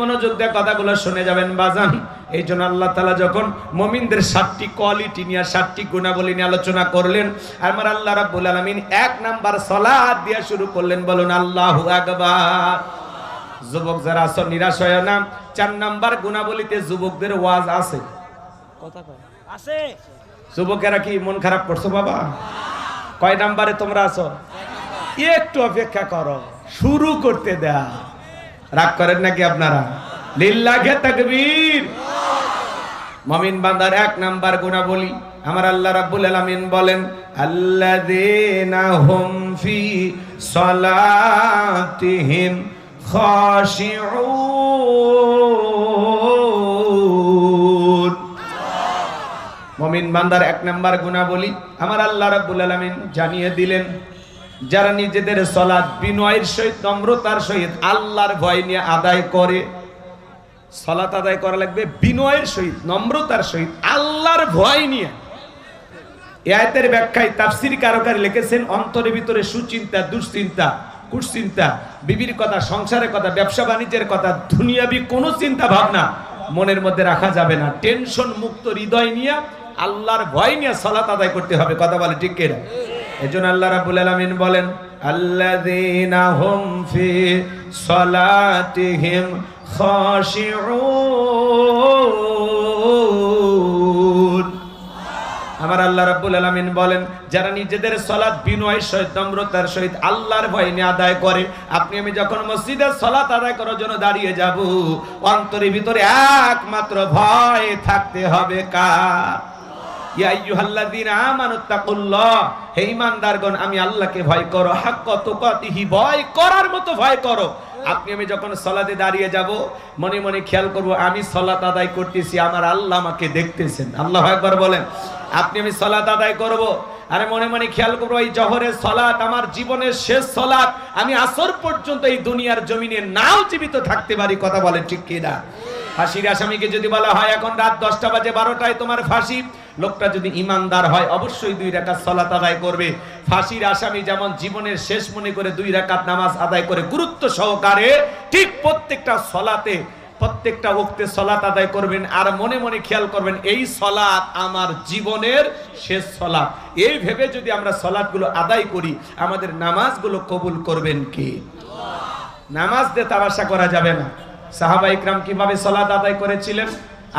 মনোযোগ দিয়ে কথাগুলো শুনে যাবেন বাজান। এই জন্য আল্লাহ তালা যখন মমিনদের সাতটি কোয়ালিটি নিয়ে সাতটি গুণাবলী নিয়ে আলোচনা করলেন আমার আল্লাহ রাব্বুল আলামিন এক নাম্বার সলাদ দিয়ে শুরু করলেন বলুন আল্লাহু আকবার। যুবক যারা আছো নিরাশ হয় না। চার নাম্বার গুণাবলীতে যুবকদের ওয়াজ আছে। আছে। যুবকেরা কি মন খারাপ করছ বাবা? কয় নাম্বারে তোমরা আছো? একটু অপেক্ষা করো শুরু করতে দেয়া রাগ করেন নাকি আপনারা? লিল্লাহে তাকবীর। মমিন বান্দার এক নাম্বার গুণাবলী। আমার আল্লাহ রাব্বুল আলামিন বলেন, আল্লাযীনা হুম ফি সালাতিহিম খাশিউন. মমিন বান্দার এক নাম্বার গুণাবলী। আমার আল্লাহ রাব্বুল আলামিন জানিয়ে দিলেন যারা নিজেদের সলাৎ বিনয়ের সহিত, নম্রতার সহিত আল্লাহর ভয় নিয়ে আদায় করে সলাৎ আদায় করা লাগবে বিনয়ের সহিত, নম্রতার সহিত, আল্লাহর ভয় নিয়ে। ব্যাখ্যায় তাফসির লিখেছেন ভিতরে সুচিন্তা, দুশ্চিন্তা কুশ্চিন্তা বিবির কথা, সংসারের কথা, ব্যবসা বাণিজ্যের কথা, দুনিয়াবি কোনো চিন্তা ভাবনা মনের মধ্যে রাখা যাবে না। টেনশন মুক্ত হৃদয় নিয়ে, আল্লাহর ভয় নিয়ে সলাত আদায় করতে হবে। কথা বলে ঠিক কেনা? এজন্য আল্লাহ রাব্বুল আলামিন বলেন, আল্লাযীনা হুম ফি সলাতিহিম আমার আল্লাহ রাব্বুল আলামিন বলেন, যারা নিজেদের সলাৎ বিনয়ের সহিত, নম্রতার সহিত আল্লাহর ভয় নিয়ে আদায় করে, আপনি আমি যখন মসজিদের সলাৎ আদায় করার জন্য দাঁড়িয়ে যাব, অন্তরের ভিতরে একমাত্র ভয় থাকতে হবে কার? ইয়া আইয়ুহাল্লাযীনা আমানুত্তাকুল্লাহ হে ঈমানদারগণ, আমি আল্লাহকে ভয় করো। হাক্ক তুকাতিহি, ভয় করার মতো ভয় করো। আপনি, আমি যখন সলাতে দাঁড়িয়ে যাব, মনে মনে খেয়াল করব, আমি সলাত আদায় করতেছি, আমার আল্লাহ আমাকে দেখতেছেন। আল্লাহ একবার বলেন, আপনি, আমি সলাত আদায় করব? আরে মনে মনে খেয়াল করব, এই জহরের সলাত, আমার জীবনের শেষ সলাত, আমি আসর পর্যন্ত এই দুনিয়ার জমিনে নাও জীবিত থাকতে পারি। কথা বলে ঠিক কিনা? ফাঁসির আসামিকে যদি বলা হয়, এখন রাত দশটা বাজে, বারোটায় তোমার ফাঁসি। লোকটা যদি ইমানদার হয়, অবশ্যই দুই রাকাত সলাত আদায় করবে। ফাঁসির আসামি যেমন জীবনের শেষ মনে করে দুই রাকাত নামাজ আদায় করে, গুরুত্ব সহকারে ঠিক প্রত্যেকটা সলাতে, প্রত্যেকটা ওক্তে সলাত আদায় করবেন। আর মনে মনে খেয়াল করবেন, এই সলাত আমার জীবনের শেষ সলাত। এই ভেবে যদি আমরা সলাৎগুলো আদায় করি, আমাদের নামাজগুলো কবুল করবেন কে? নামাজ দিয়ে তামাশা করা যাবে না। সাহাবা ইকরাম কীভাবে সলাত আদায় করেছিলেন?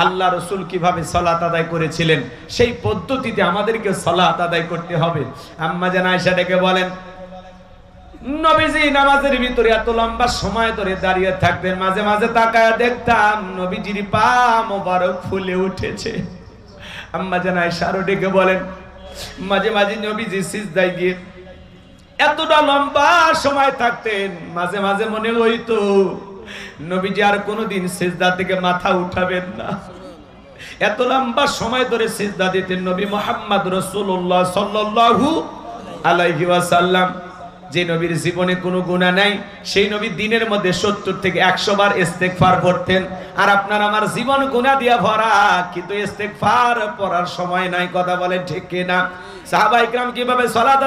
আল্লাহ রসুল কীভাবে সলাত আদায় করেছিলেন, সেই পদ্ধতিতে আমাদেরকে সলাত আদায় করতে হবে। আম্মা জান ডেকে বলেন, নবীজি নামাজের ভিতরে এত লম্বা সময় ধরে দাঁড়িয়ে থাকতেন, মাঝে মাঝে তাকায় দেখতাম নবীজির পা মোবারক ফুলে উঠেছে। আম্মা জান আয়সা আরও ডেকে বলেন, মাঝে মাঝে নবীজি সিজদায় গিয়ে এতটা লম্বা সময় থাকতেন, মাঝে মাঝে মনে হইতো নবীজি আর কোনোদিন সেজদা থেকে মাথা উঠাবেন না। এত লম্বা সময় ধরে সেজদা দিতেন নবী মোহাম্মদ রসুল্লাহ সাল্লাল্লাহু আলাইহি ওয়াসাল্লাম। যে নবীর জীবনে কোনো গুণা নাই, সেই নবী দিনের মধ্যে সত্তর থেকে একশো বার ইস্তেকফার পড়তেন আর আপনার আমার জীবন গুণা দিয়া ভরা, কিন্তু ইস্তেকফার পড়ার সময় নাই, কথা বলেন ঠিক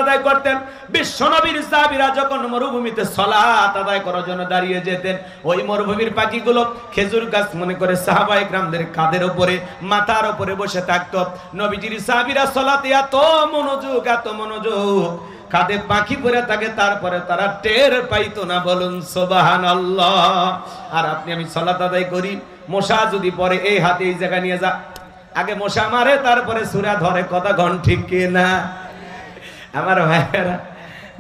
আদায় করতেন? নবীর মরুভূমিতে করার জন্য দাঁড়িয়ে যেতেন, ওই মরুভূমির খেজুর গাছ মনে করে কাঁধের উপরে, মাথার উপরে বসে থাকতো। নবীজির সাহাবিরা সলাতে এত মনোযোগ এত মনোযোগ কাঁধে পাখি পরে থাকে, তারপরে তারা টের পাইতো না। বলুন সোবাহান আর আপনি, আমি সলাত আদায় করি, মশা যদি পরে, এই হাতে এই জায়গায় নিয়ে যা। আগে মশা মারে, তারপরে সুরা ধরে। কথা ঘন ঠিক না? আমার ভাইয়েরা,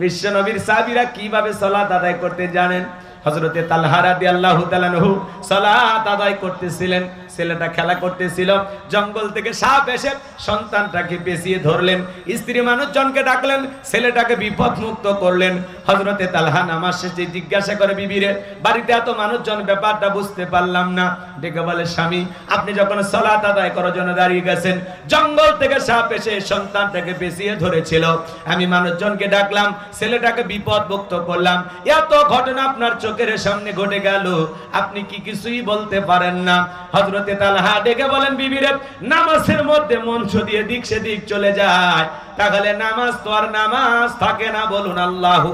বিশ্ব নবীর সাহাবীরা কীভাবে সলাত আদায় করতে জানেন? হজরতে তালহারা দি আল্লাহ তালানহু সলাত আদায় করতেছিলেন। ছেলেটা খেলা করতেছিল, জঙ্গল থেকে সাপ এসে সন্তানটাকে পেঁচিয়ে ধরলেন। স্ত্রী মানুষজনকে ডাকলেন, ছেলেটাকে বিপদ মুক্ত করলেন। হজরতে তালহা নামাজ শেষে জিজ্ঞাসা করে, বিবিরে, বাড়িতে এত মানুষজন, ব্যাপারটা বুঝতে পারলাম না। ডেকে বলে, স্বামী, আপনি যখন সলাত আদায় করার জন্য দাঁড়িয়ে গেছেন, জঙ্গল থেকে সাপ এসে সন্তানটাকে পেঁচিয়ে ধরেছিল। আমি মানুষজনকে ডাকলাম, ছেলেটাকে বিপদ মুক্ত করলাম। এত ঘটনা আপনার চোখের সামনে ঘটে গেল। আপনি কি কিছুই বলতে পারেন না? হজরতে তালহা ডেকে বলেন বিবিরে নামাজের মধ্যে মঞ্চ দিয়ে দিক সেদিক চলে যায়। তাহলে নামাজ তো আর নামাজ থাকে না, বলুন আল্লাহু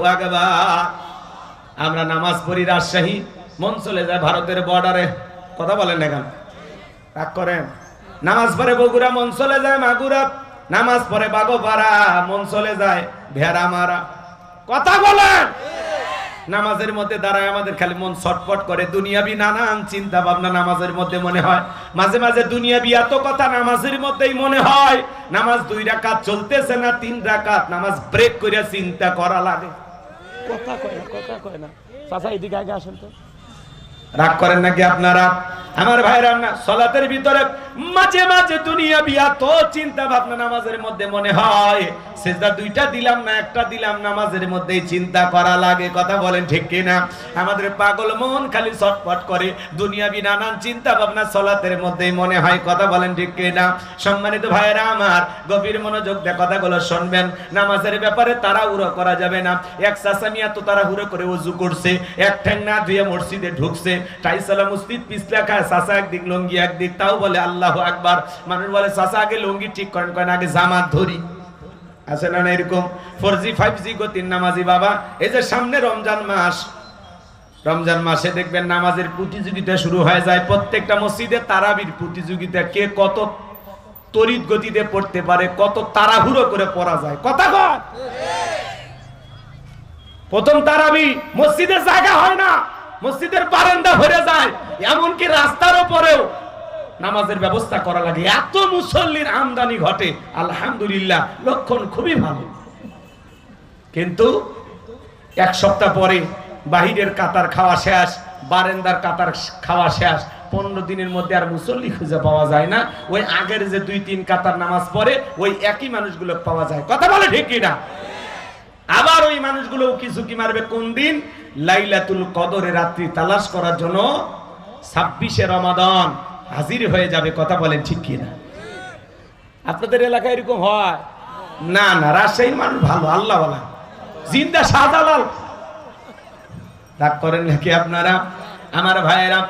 আমরা নামাজ পড়ি রাজশাহী মন চলে যায় ভারতের বর্ডারে। কথা বলেন না কেন? রাগ করেন। নামাজ পড়ে বগুড়া মন চলে যায় মাগুরা। নামাজ পড়ে বাগোপাড়া মন চলে যায় ভেড়া মারা কথা বলেন! নামাজের মধ্যে দাঁড়ায় আমাদের খালি মন ছটপট করে। দুনিয়াবি নানান চিন্তা ভাবনা নামাজের মধ্যে মনে হয়। মাঝে মাঝে দুনিয়াবি এত কথা নামাজের মধ্যেই মনে হয়। নামাজ দুই রাকাত চলতেছে না তিন রাকাত নামাজ ব্রেক করে চিন্তা করা লাগে। কথা কয় না কথা কয় না। চাচা এদিকে আগে আসেন তো। রাগ করেন নাকি আপনারা? আমার ভাইরা না সলাতের ভিতরে মাঝে মাঝে দুনিয়া বিয়া তো চিন্তা ভাবনা নামাজের মধ্যে মনে হয়। সেজদা দুইটা দিলাম না, একটা দিলাম নামাজের মধ্যেই চিন্তা করা লাগে, কথা বলেন ঠিক কিনা? আমাদের পাগল মন খালি ছটপট করে, দুনিয়াবি নানান চিন্তা ভাবনা সলাতের মধ্যেই মনে হয়, কথা বলেন ঠিক কিনা? সম্মানিত ভাইরা আমার, গভীর মনোযোগ দিয়ে কথাগুলো শুনবেন। নামাজের ব্যাপারে তারা উড়ো করা যাবে না। এক সাসামিয়া তো তারা হুড়ো করে উজু করছে, এক ঠ্যাং না ধুয়ে মসজিদে ঢুকছে, টাইসালা মসজিদ পিছলা খায় সাসা একদিক লঙ্গি একদিক, তাও বলে আল্লাহ আকবার। মানুষ বলে আগে লঙ্গি ঠিক করেন। আগে জামাত ধরি। আছে না এরকম? ফোর জি ফাইভ জি নামাজি বাবা, এই যে সামনে রমজান মাস, রমজান মাসে দেখবেন নামাজের প্রতিযোগিতা শুরু হয়ে যায়। প্রত্যেকটা মসজিদে তারাবির প্রতিযোগিতা, কে কত তড়িৎ গতিতে পড়তে পারে, কত তাড়াহুড়ো করে পড়া যায়। কথা প্রথম তারাবি, মসজিদের জায়গা হয় না, মসজিদের বারান্দা ভরে যায়। এমনকি রাস্তার উপরেও নামাজের ব্যবস্থা করা লাগে। এত মুসল্লির আমদানি ঘটে, আলহামদুলিল্লাহ, লক্ষণ খুবই ভালো। কিন্তু এক সপ্তাহ পরে বাহিরের কাতার খাওয়া শেষ, বারেন্দার কাতার খাওয়া শেষ, পনেরো দিনের মধ্যে আর মুসল্লি খুঁজে পাওয়া যায় না। ওই আগের যে দুই তিন কাতার নামাজ পড়ে, ওই একই মানুষগুলো পাওয়া যায়। কথা বলে ঠিক না? আবার ওই মানুষগুলো কি মারবে? কোন দিন? লাইলাতুল কদরে রাত্রি তালাশ করার জন্য ছাব্বিশে রমাদান। হাজির হয়ে যাবে কথা বলেন ঠিক কি না আপনাদের এলাকায় এরকম হয়? না না, রাজশাহীর মানুষ ভালো, আল্লাহ বলা জিন্দা শাহজালাল। রাগ করেন নাকি আপনারা? আমার ভাইয়েরা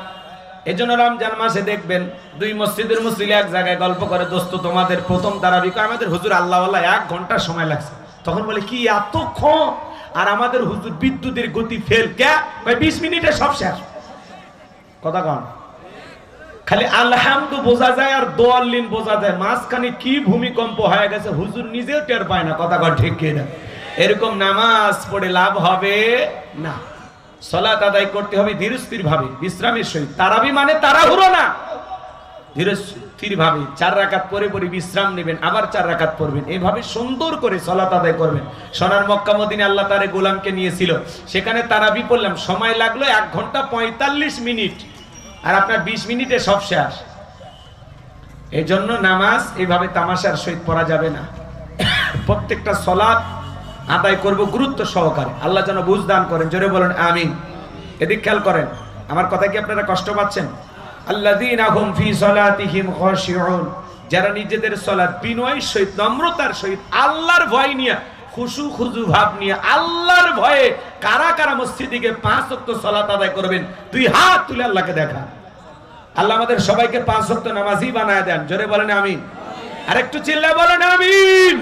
এই জন্য রমজান মাসে দেখবেন দুই মসজিদের মসজিদে এক জায়গায় গল্প করে, দোস্ত, তোমাদের প্রথম তারাবি আমাদের হুজুর আল্লাহ এক ঘণ্টা সময় লাগছে। তখন বলে, কি এত এতক্ষণ? আর আমাদের হুজুর বিদ্যুতের গতি ফেল কে বিশ মিনিটে সব শেষ। কথা কন। খালি আলহামদু বোঝা যায় আর দোয়াল্লিন বোঝা যায়। মাঝখানে কি ভূমিকম্প হয়ে গেছে হুজুর নিজেও টের পায় না, কথা কর ঠিক কিনা? এরকম নামাজ পড়ে লাভ হবে না। সলাত আদায় করতে হবে ধীরস্থির ভাবে বিশ্রামের সহিত। তারাবি মানে তাড়াহুড়ো না। ধীরস্থির ভাবে চার রাকাত পরে পরে বিশ্রাম নেবেন, আবার চার রাকাত পড়বেন। এইভাবে সুন্দর করে সলাত আদায় করবেন। সোনার মক্কা মদিনে আল্লাহ তারে গোলামকে নিয়েছিল। সেখানে তারাবি পড়লাম, সময় লাগল এক ঘণ্টা পঁয়তাল্লিশ মিনিট। আর আপনার বিশ মিনিটে সব শেষ। এই জন্য নামাজ এইভাবে তামাশার সহিত পড়া যাবে না। প্রত্যেকটা সলাৎ আদায় করব গুরুত্ব সহকারে। আল্লাহ যেন বুঝ দান করেন। জোরে বলেন, আমিন। এদিক খেয়াল করেন, আমার কথা কি আপনারা কষ্ট পাচ্ছেন? যারা নিজেদের সলাৎ বিনয়ের সহিত, নম্রতার সহিত, আল্লাহর ভয় নিয়ে, খুশু খুজু ভাব নিয়ে, আল্লাহর ভয়ে কারা কারা মসজিদে পাঁচ ওয়াক্ত সলাত আদায় করবেন তুই হাত তুলে আল্লাহকে দেখা। আল্লাহ আমাদের সবাইকে পাঁচ ওয়াক্ত নামাজি বানায় দেন। জোরে বলেন আমিন। আরেকটু চিল্লা বলেন আমিন।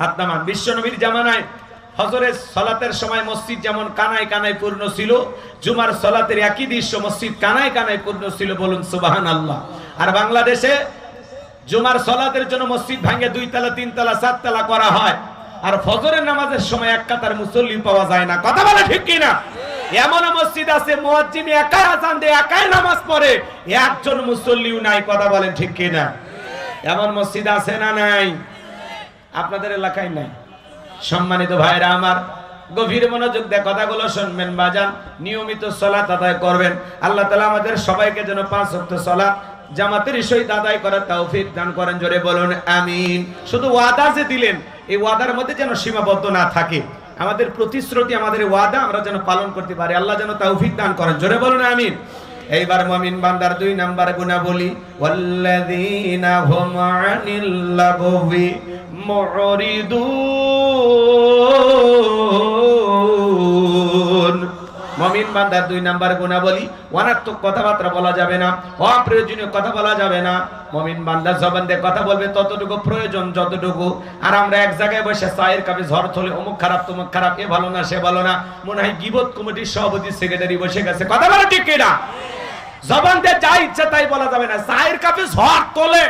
হাত নামান। বিশ্ব নবীর জামানায় হজরের সলাতের সময় মসজিদ যেমন কানায় কানায় পূর্ণ ছিল, জুমার সলাতের একই দৃশ্য মসজিদ কানায় কানায় পূর্ণ ছিল বলুন সুবাহান আল্লাহ আর বাংলাদেশে জুমার সলাতের জন্য মসজিদ ভাঙে দুই তলা, তিন তলা, চার তলা করা হয়। আর ফজরের নামাজের সময় এক কাতার মুসল্লি পাওয়া যায় না। কথা বলে ঠিক কিনা? এমন মসজিদ আছে, মুয়াজ্জিন একাই আজান দেয়, একাই নামাজ পড়ে। একজন মুসল্লিও নাই, কথা বলেন ঠিক কিনা? এমন মসজিদ আছে না নাই? আপনাদের এলাকায় নাই? সম্মানিত ভাইরা আমার, গভীর মনোযোগ দিয়ে কথাগুলো শুনবেন, বাজান। নিয়মিত সলাত আদায় করবেন। আল্লাহ তালা আমাদের সবাইকে যেন পাঁচ সপ্তাহ সলাত জামাতের সহিত আদায় করার তৌফিক দান করেন। জোরে বলুন, আমিন। শুধু ওয়াদা যে দিলেন এই ওয়াদার মধ্যে যেন সীমাবদ্ধ না থাকে। আমাদের প্রতিশ্রুতি, আমাদের ওয়াদা আমরা যেন পালন করতে পারি। আল্লাহ যেন তৌফিক দান করেন। জোরে বলুন আমি এইবার মমিন বান্দার দুই নাম্বার গুণা বলি ওয়াল্লাযীনা হুম আনিল লাগবি মুরিদুন। মমিন বান্দার দুই নাম্বার গুণাবলী অনাত্মক কথাবার্তা বলা যাবে না অপ্রয়োজনীয় কথা বলা যাবে না। মমিন বান্দার জবান দিয়ে কথা বলবে ততটুকু প্রয়োজন যতটুকু। আর আমরা এক জায়গায় বসে চায়ের কাপে ঝড় থলে অমুক খারাপ তমুক খারাপ এ ভালো না সে ভালো না। মনে হয় গিবত কমিটির সভাপতি সেক্রেটারি বসে গেছে। কথা বলা ঠিক কিনা? জবান দিয়ে যা ইচ্ছা তাই বলা যাবে না। চায়ের কাপে ঝড় তোলে